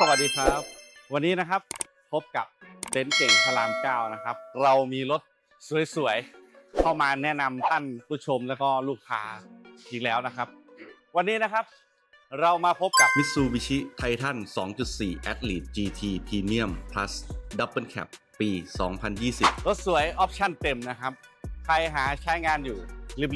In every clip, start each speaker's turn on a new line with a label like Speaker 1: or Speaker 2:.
Speaker 1: สวัสดีครับ วันนี้นะครับพบกับเต็นท์เก่งพระรามเก้านะครับ เรามีรถสวยๆเข้ามาแนะนำท่านผู้ชมแล้วก็ลูกค้าอีกแล้วนะครับ วันนี้นะครับ เรามาพบกับ
Speaker 2: Mitsubishi Titan 2.4 Athlete GT Premium Plus Double Cab ปี 2020
Speaker 1: รถสวยออปชั่นเต็มนะครับ ใครหาใช้งานอยู่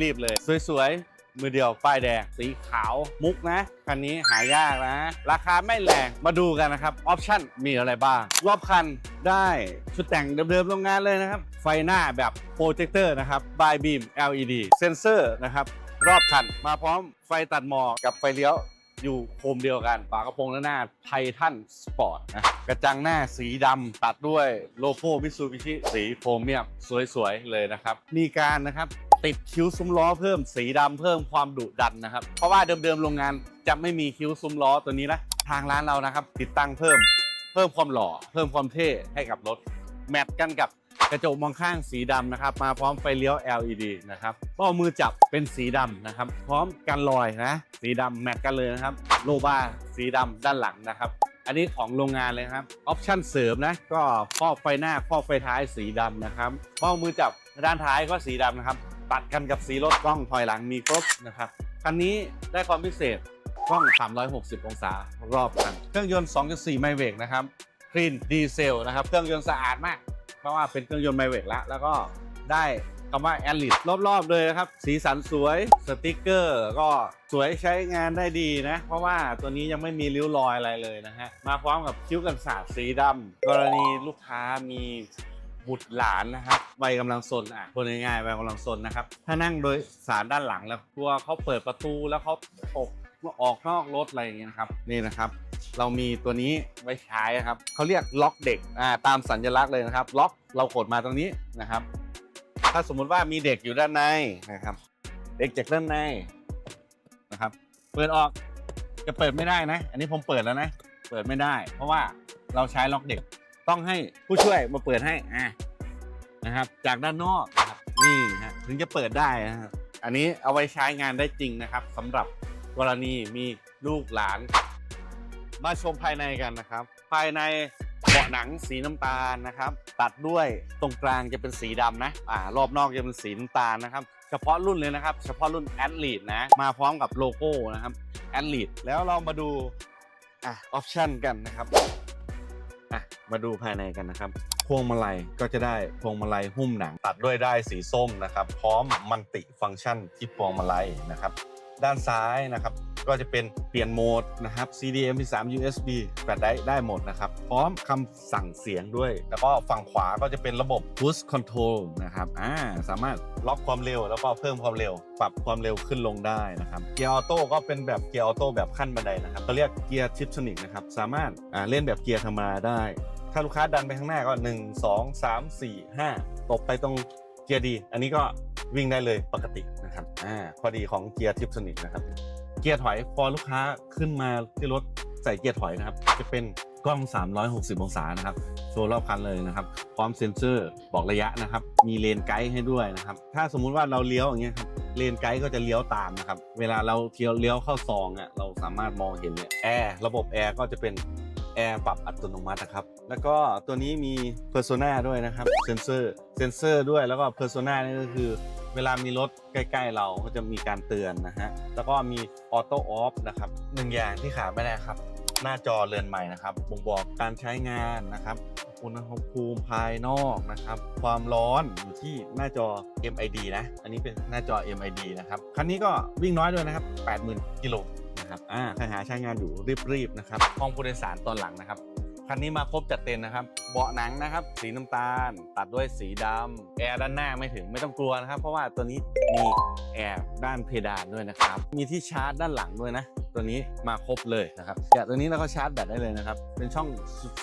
Speaker 1: รีบๆเลย สวยๆ มือเดียวป้ายแดง สีขาวมุกนะคันนี้หายากนะ ราคาไม่แรงมาดูกันนะครับ ออปชั่นมีอะไรบ้าง รอบคันได้ชุดแต่งเดิมๆโรงงานเลยนะครับ ไฟหน้าแบบโปรเจคเตอร์นะครับบายบีม LED เซนเซอร์นะครับ รอบคันมาพร้อมไฟตัดหมอกกับไฟเลี้ยวอยู่โคมเดียวกัน ฝากระโปรงด้านหน้าไททันสปอร์ตนะ กระจังหน้าสีดำตัดด้วยโลโก้มิซูบิชิสีโครเมียมสวยๆ เลยนะครับ มีการนะครับ ติดคิ้วซุ้มล้อเพิ่มสีดำเพิ่มความดุดันนะครับ เพราะว่าเดิมๆโรงงานจะไม่มีคิ้วซุ้มล้อตัวนี้นะทางร้านเรานะครับ ติดตั้งเพิ่ม เพิ่มความหล่อ เพิ่มความเท่ให้กับรถแมทกันกับกระจกมองข้างสีดำนะครับ มาพร้อมไฟเลี้ยว LED นะครับเป้ามือจับเป็นสีดำนะครับ พร้อมกันรอยนะ สีดำแมทกันเลยนะครับ โลบาสีดำด้านหลังนะครับ อันนี้ของโรงงานเลยครับ ออปชั่นเสริมนะ ก็ครอบไฟหน้าครอบไฟท้ายสีดำนะครับเป้ามือจับด้านท้ายก็สีดำนะครับ ตัดกันกับสีรถกล้องถอยหลังมีครบนะครับคันนี้ได้ความพิเศษกล้อง 360 องศารอบคัน เครื่องยนต์ 2.4 ไมเวกนะครับคลีนดีเซลนะครับ เครื่องยนต์สะอาดมาก เพราะว่าเป็นเครื่องยนต์ไมเวกแล้ว แล้วก็ได้คำว่าแอลิทรอบๆ เลยนะครับ สีสันสวย สติกเกอร์ ก็สวยใช้งานได้ดีนะ เพราะว่าตัวนี้ยังไม่มีริ้วรอยอะไรเลยนะฮะ มาพร้อมกับคิ้วกันศาสตร์สีดำกรณีลูกค้ามี บุตรหลานนะครับวัยกำลังซนอะพูดง่ายๆวัยกำลังซนนะครับ ถ้านั่งโดยสารด้านหลังแล้วกลัวเขาเปิดประตูแล้วเขาตกออกนอกรถอะไรอย่างเงี้ยนะครับนี่นะครับเรามีตัวนี้ไว้ใช้ครับเขาเรียกล็อกเด็กอ่าตามสัญลักษณ์เลยนะครับ ล็อกเรากดมาตรงนี้นะครับ ถ้าสมมุติว่ามีเด็กอยู่ด้านในนะครับ เด็กจากด้านในนะครับ เปิดออกจะเปิดไม่ได้นะ อันนี้ผมเปิดแล้วนะ เปิดไม่ได้ เพราะว่าเราใช้ล็อกเด็ก ต้องให้ผู้ช่วยมาเปิดให้อ่านะครับ จากด้านนอกนะครับนี่ฮะถึงจะเปิดได้นะครับอันนี้เอาไว้ใช้งานได้จริงนะครับสำหรับกรณีมีลูกหลาน มาชมภายในกันนะครับ ภายในเบาะหนังสีน้ำตาลนะครับ ตัดด้วยตรงกลางจะเป็นสีดำนะอ่ารอบนอกจะเป็นสีน้ำตาลนะครับ เฉพาะรุ่นเลยนะครับ เฉพาะรุ่นแอดลีดนะมาพร้อมกับโลโก้นะครับแอดลีดแล้วเรามาดูอะออปชันกันนะครับ อะมาดูภายในกันนะครับ พวงมาลัยก็จะได้พวงมาลัยหุ้มหนัง ตัดด้วยได้สีส้มนะครับ พร้อมมันติฟังก์ชันที่พวงมาลัยนะครับ ด้านซ้ายนะครับ ก็จะเป็นเปลี่ยนโหมดนะครับ CD MP3 USB แปดได้ได้หมดนะครับ พร้อมคำสั่งเสียงด้วย แล้วก็ฝั่งขวาก็จะเป็นระบบ Push Control นะครับอ่าสามารถล็อกความเร็วแล้วก็เพิ่มความเร็ว ปรับความเร็วขึ้นลงได้นะครับ เกียร์ออโต้ก็เป็นแบบเกียร์ออโต้แบบขั้นบันไดนะครับเขาเรียกเกียร์ทิปโทนิกนะครับ สามารถอ่าเล่นแบบเกียร์ธรรมดาได้ ถ้าลูกค้าดันไปข้างหน้าก็ 1 2 3 4 5ตบไปตรงเกียร์ดี อันนี้ก็วิ่งได้เลยปกตินะครับ อ่า ข้อดีของเกียร์ทิปโทนิกนะครับ เกียร์ถอยพอลูกค้าขึ้นมาที่รถใส่เกียร์ถอยนะครับ จะเป็นกล้อง 360 องศานะครับ โชว์รอบคันเลยนะครับ พร้อมเซ็นเซอร์บอกระยะนะครับ มีเลนไกด์ให้ด้วยนะครับ ถ้าสมมุติว่าเราเลี้ยวอย่างเงี้ยครับเลนไกด์ก็จะเลี้ยวตามนะครับ เวลาเราเที่ยวเลี้ยวเข้าซองอะเราสามารถมองเห็นเลยแอร์ระบบแอร์ก็จะเป็นแอร์ปรับอัตโนมัตินะครับ แล้วก็ตัวนี้มี Persona ด้วยนะครับ เซนเซอร์ เซนเซอร์ด้วย แล้วก็ Persona นี่ก็คือ เวลามีรถใกล้ ๆ เราก็จะมีการเตือนนะฮะ แล้วก็มีออโต้ออฟนะครับหนึ่งอย่างที่ขาดไม่ได้ครับ หน้าจอเรือนใหม่นะครับบ่งบอกการใช้งานนะครับอุณหภูมิภายนอกนะครับ ความร้อนอยู่ที่หน้าจอ MID นะ อันนี้เป็นหน้าจอ MID นะครับ คันนี้ก็วิ่งน้อยด้วยนะครับ 80,000 กิโลนะครับ อ่าใครหาใช้งานอยู่รีบๆนะครับ ห้องผู้โดยสารตอนหลังนะครับ คันนี้มาครบจัดเต็มนะครับ เบาะหนังนะครับ สีน้ำตาล ตัดด้วยสีดำแอร์ด้านหน้าไม่ถึงไม่ต้องกลัวนะครับ เพราะว่าตัวนี้มีแอร์ด้านเพดานด้วยนะครับ มีที่ชาร์จด้านหลังด้วยนะ ตัวนี้มาครบเลยนะครับแกะตัวนี้แล้วก็ชาร์จแบตได้เลยนะครับ เป็นช่อง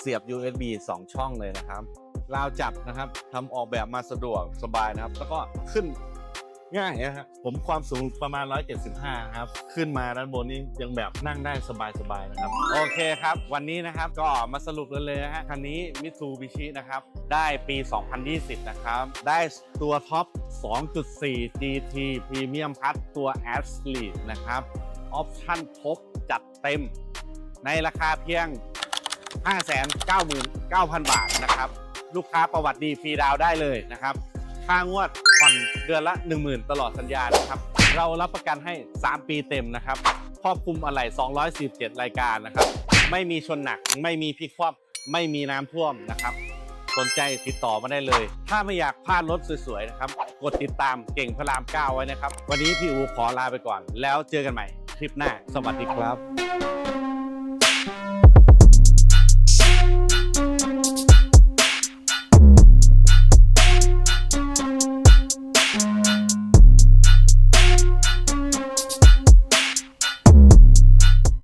Speaker 1: เสียบ USB 2 ช่องเลยนะครับราวจับนะครับทำออกแบบมาสะดวกสบายนะครับ แล้วก็ขึ้น ง่ายนะครับผมความสูงประมาณ 175 ครับ ขึ้นมาด้านบนนี้ยังแบบนั่งได้สบายๆนะครับ โอเคครับ วันนี้นะครับก็มาสรุปกันเลยนะฮะคันนี้มิตซูบิชินะครับ ได้ปี 2020 นะครับ ได้ตัวท็อป 2.4 GT Premium Plus ตัว a s l e นะครับ ออปชั่นครบจัดเต็ม ในราคาเพียง 599,000 บาทนะครับ ลูกค้าประวัติดีฟรีดาวได้เลยนะครับ ค่างวดผ่อนเดือนละ 10,000 ตลอดสัญญานะครับ เรารับประกันให้ 3 ปีเต็มนะครับ ครอบคลุมอะไร247 รายการนะครับ ไม่มีชนหนัก ไม่มีพลิกคว่ำไม่มีน้ำท่วมนะครับ สนใจติดต่อมาได้เลย ถ้าไม่อยากพลาดรถสวยๆนะครับ กดติดตามเก่งพระราม 9 ไว้นะครับ วันนี้พี่อูขอลาไปก่อน แล้วเจอกันใหม่คลิปหน้า สวัสดีครับ